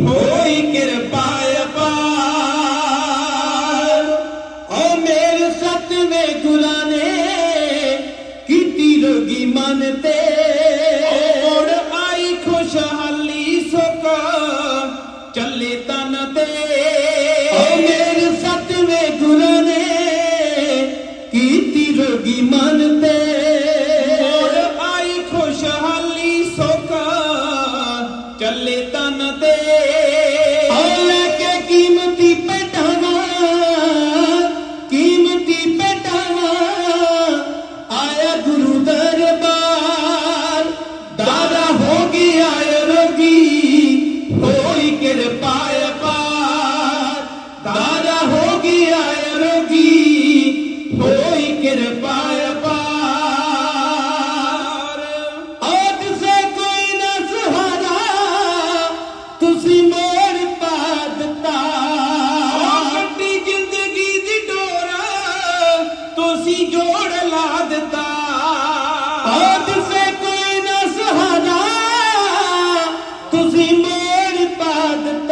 ਹੋਈ ਕਿਰਪਾ ਅਪਾਰ। ਓ ਮੇਰੇ ਸਤਵੇਂ ਗੁਰਾਂ ਨੇ ਕੀਤੀ ਰੋਗੀ ਮਨ ਤੇ।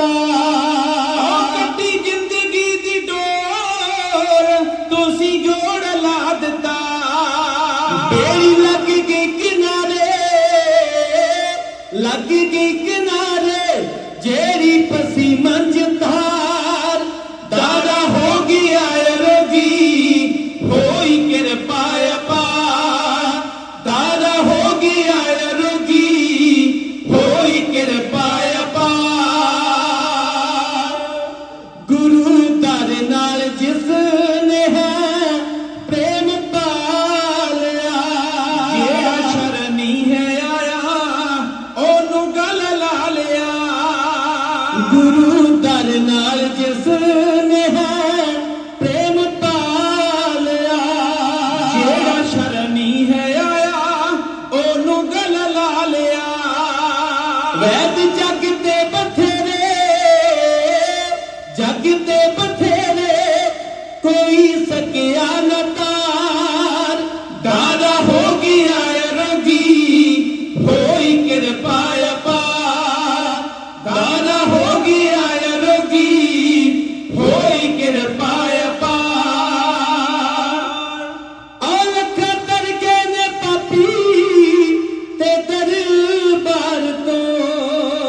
ਦਿੱਤਾ ਕੱਟੀ ਜ਼ਿੰਦਗੀ ਦੀ ਡੋਰ ਤੁਸੀਂ ਜੋੜ ਲਾ ਦਿੱਤਾ। ਬੇੜੀ ਲੱਗ ਗਈ ਕਿਨਾਰੇ ਲੱਗ ਗਈ ਵੈਦ ਜਗ ਤੇ ਬਥੇਰੇ ਜਗ ਤੇ ਬਥੇਰੇ ਕੋਈ ਸਕਿਆ ਨਾ ਤਾਰ। ਦਾਦਾ ਹੋ ਗਿਆ ਰੋਗੀ, ਹੋਈ ਕਿਰਪਾ ਅਪਾਰ। ਦਾਦਾ ਹੋ ਗਿਆ ਰੋਗੀ, ਹੋਈ ਕਿਰਪਾ ਅਪਾਰ। ਅਲਖ ਦਰਗੇ ਨੇ ਪਾਪੀ ਤੇ ਦਰਬਾਰ ਤੋਂ।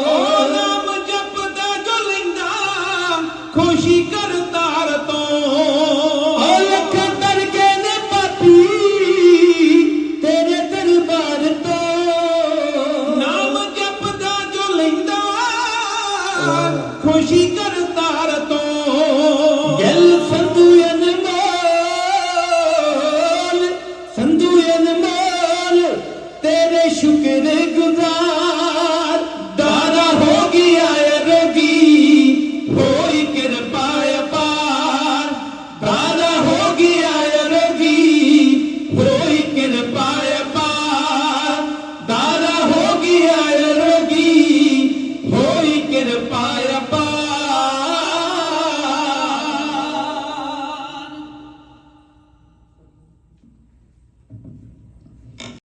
ਓ ਨਾਮ ਜਪਦਾ ਜੋ ਲੈਂਦਾ, ਖੁਸ਼ੀ ਕਰ ਤੋਂ